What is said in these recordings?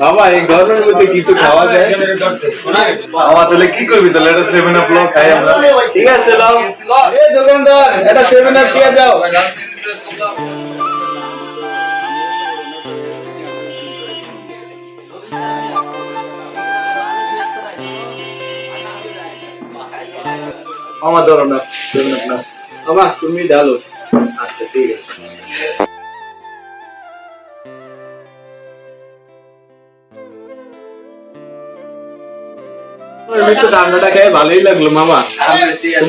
মামা এই গরমের মধ্যে কিছু খাওয়া যায়? মামা তাহলে কি করবি? তাহলে এটা সেভেন আপ লো খাই আমরা। ঠিক আছে লাও এই দোকানদার এটা সেভেন আপ দিয়ে যাও মামা ধরো না না তুমি ডালো আচ্ছা ঠিক আছে। একটু ঠান্ডাটা খেয়ে ভালোই লাগল মামা।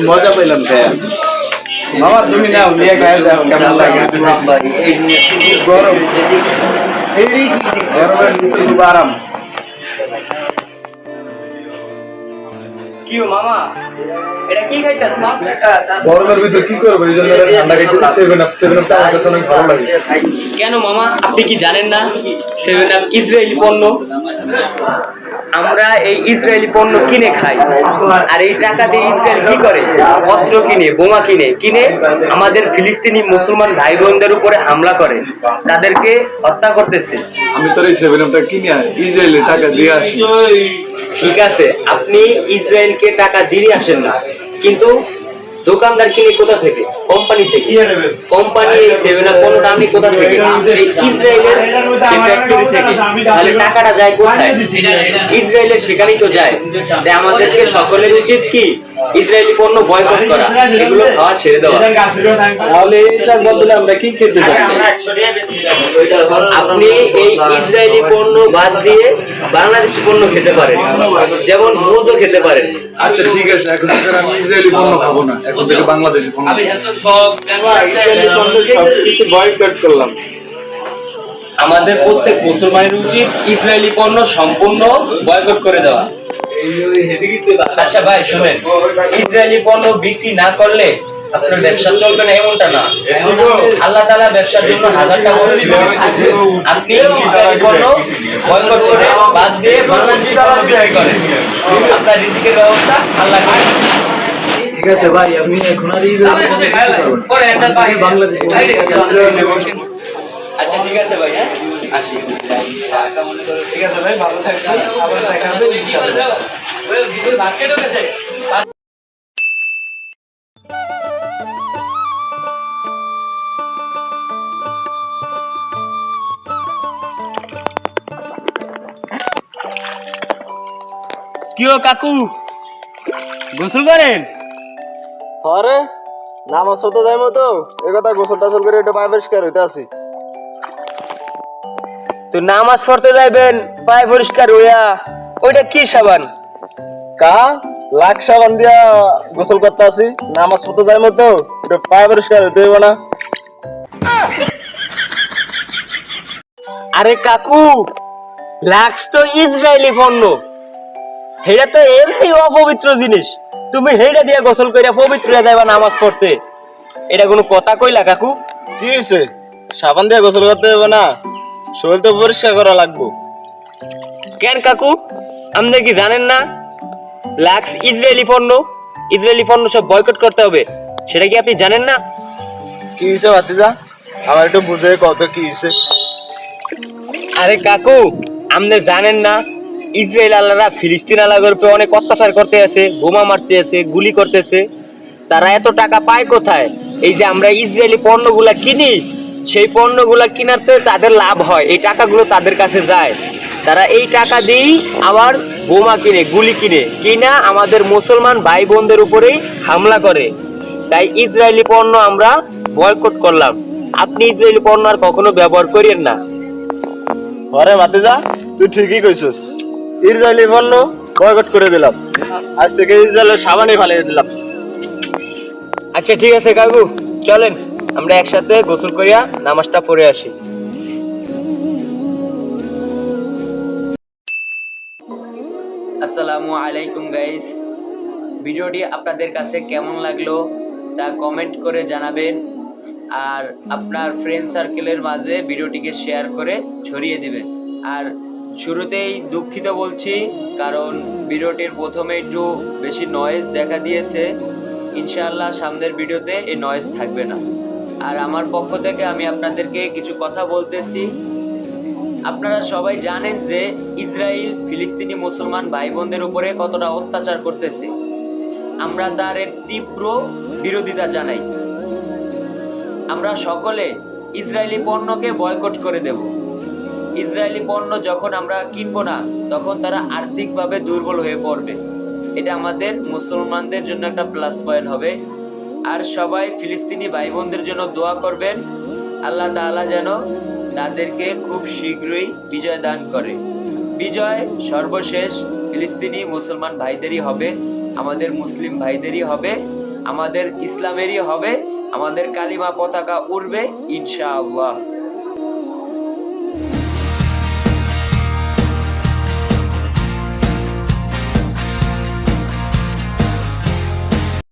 মজা পেলাম খেয়ে। মামা তুমি নাও নিয়ে খাই যাও কেমন লাগে? গরম। এই গরমের আরাম কি মামা? এটা কি খাইতাছ গরমের ভিতরে কি করব? এই জন্য ঠান্ডা খাইতে সেভেন আপ সেভেন আপটা আমার কাছে অনেক ভালো লাগে। কেন মামা? আপনি কি জানেন না? সেভেন আপ ইসরায়েলি পণ্য। আমরা এই ইসরায়েলি পণ্য কিনে খাই। আর এই টাকা দিয়ে ইসরায়েল কি করে? অস্ত্র কিনে বোমা কিনে। কিনে আমাদের ফিলিস্তিনি মুসলমান ভাই বোনদের উপরে হামলা করে। তাদেরকে হত্যা করতেছে। আমি তোর এই সেভেন আপটা কিনে ইসরায়েলে টাকা দিয়ে আসি। ঠিক আছে আপনি ইসরায়েলকে টাকা দিয়ে আসেন না। কিন্তু দোকানদার কিনে কোথা থেকে? কোম্পানি থেকে। কোম্পানি এই সেভেন আপ পণ্যটা আমি কোথা থেকে? সেই ইসরায়েলের সেই ফ্যাক্টরি থেকে। তাহলে টাকাটা যায় কোথায়? ইসরায়েলের সেখানেই তো যায়। তাই আমাদেরকে সকলের উচিত কি? ইসরায়েলি পণ্য বয়কট করা এগুলো খাওয়া ছেড়ে দেওয়া। তাহলে এটার বদলে আমরা কি খেতে পারি? আপনি এই ইসরায়েলি পণ্য বাদ দিয়ে বাংলাদেশি পণ্য খেতে পারেন। যেমন মুজও খেতে পারেন। আচ্ছা ঠিক আছে এখন থেকে আমি ইসরায়েলি পণ্য খাব না। এখন থেকে বাংলাদেশি পণ্য ইসরায়েলি পণ্য সবকিছু বয়কট করলাম। আমাদের প্রত্যেক মুসলমানের উচিত ইসরায়েলি পণ্য সম্পূর্ণ বয়কট করে দেওয়া। আচ্ছা ভাই শুনেন। ইসরায়েলি পণ্য বিক্রি না করলে আপনার ব্যবসা চলবে না এমনটা না। আল্লাহ তাআলা ব্যবসার জন্য হাজারটা আপনি ইসরায়েলি পণ্য বয়কট করে বাদ দিয়ে বাংলাদেশি পণ্য বিক্রি করেন। আপনার রিজিকের ব্যবস্থা আল্লাহ ঠিক আছে ভাই আমি এখন আর বাংলাদেশি। আচ্ছা ঠিক আছে ভাই হ্যাঁ। আসি। ঠিক আছে ভাই ভালো থাকবেন আবার দেখা হবে ইনশাআল্লাহ। কি কাকু? গোসল করেন? আরে নামাজ পড়তে যাই মতো এ কথা গোসল টাসল করে একটু পায়ে পরিষ্কার হইতে আসি। তো নামাজ পড়তে যাইবেন পায়ে পরিষ্কার হইয়া ওইটা কি সাবান? কা লাখ সাবান দিয়া গোসল করতে আসি নামাজ পড়তে যাই মতো একটু পায়ে পরিষ্কার হইতে হইব না। আরে কাকু লাক্স তো ইসরায়েলি পণ্য। হেটা তো এমনি অপবিত্র জিনিস। তুমি হেটা দিয়া গোসল কইরা পবিত্র যাইবা নামাজ পড়তে। এটা কোনো কথা কইলা কাকু? কি হয়েছে সাবান দিয়ে গোসল করতে হইব না। শরীর তো পরিষ্কার করা লাগবো। কেন কাকু? আপনি কি জানেন না? লাক্স ইসরায়েলি পণ্য ইসরায়েলি পণ্য সব বয়কট করতে হবে। সেটা কি আপনি জানেন না? কি হয়েছে ভাতিজা? আমার একটু বুঝে কত কি হয়েছে আরে কাকু আপনি জানেন না ইসরায়েল আল্লাহরা ফিলিস্তিন আল্লাহর উপরে অনেক অত্যাচার করতে আছে বোমা মারতে আছে গুলি করতেছে তারা এত টাকা পায় কোথায়? এই যে আমরা ইসরায়েলি পণ্যগুলা কিনি সেই পণ্যগুলা কিনাতে তাদের লাভ হয় এই টাকাগুলো তাদের কাছে যায়। তারা এই টাকা দিয়েই আবার বোমা কিনে গুলি কিনে কিনা আমাদের মুসলমান ভাই বোনদের উপরেই হামলা করে। তাই ইসরায়েলি পণ্য আমরা বয়কট করলাম। আপনি ইসরায়েলি পণ্য আর কখনো ব্যবহার করিয়েন না। আরে ভাতিজা তুই ঠিকই কইছিস। ইসরায়েলি পণ্য বয়কট করে দিলাম। আজ থেকে ইসরায়েলের সাবানই ফালিয়ে দিলাম। আচ্ছা ঠিক আছে কাকু চলেন। আমরা একসাথে গোসল করিয়া নামাজটা পড়ে আসি। আসসালামু আলাইকুম গাইস ভিডিওটি আপনাদের কাছে কেমন লাগল তা কমেন্ট করে জানাবেন। আর আপনার ফ্রেন্ড সার্কেলের মাঝে ভিডিওটিকে শেয়ার করে ছড়িয়ে দিবেন। আর শুরুতেই দুঃখিত বলছি, কারণ ভিডিওটির প্রথমে একটু বেশি নয়েজ দেখা দিয়েছে। ইনশাআল্লাহ সামনের ভিডিওতে এই নয়েজ থাকবে না। আর আমার পক্ষ থেকে আমি আপনাদেরকে কিছু কথা বলতেছি। আপনারা সবাই জানেন যে ইসরায়েল ফিলিস্তিনি মুসলমান ভাই বোনদের উপরে কতটা অত্যাচার করতেছে। আমরা তার এর তীব্র বিরোধিতা জানাই। আমরা সকলে ইসরায়েলি পণ্যকে বয়কট করে দেব। ইসরায়েলি পণ্য যখন আমরা কিনবো না, তখন তারা আর্থিকভাবে দুর্বল হয়ে পড়বে। এটা আমাদের মুসলমানদের জন্য একটা প্লাস পয়েন্ট হবে। আর সবাই ফিলিস্তিনি ভাই বোনদের জন্য দোয়া করবেন। আল্লাহ তাআলা যেন তাদেরকে খুব শীঘ্রই বিজয় দান করে। বিজয় সর্বশেষ ফিলিস্তিনি মুসলমান ভাইদেরই হবে, আমাদের মুসলিম ভাইদেরই হবে, আমাদের ইসলামেরই হবে, আমাদের কালিমা পতাকা উড়বে, ইনশাআল্লাহ।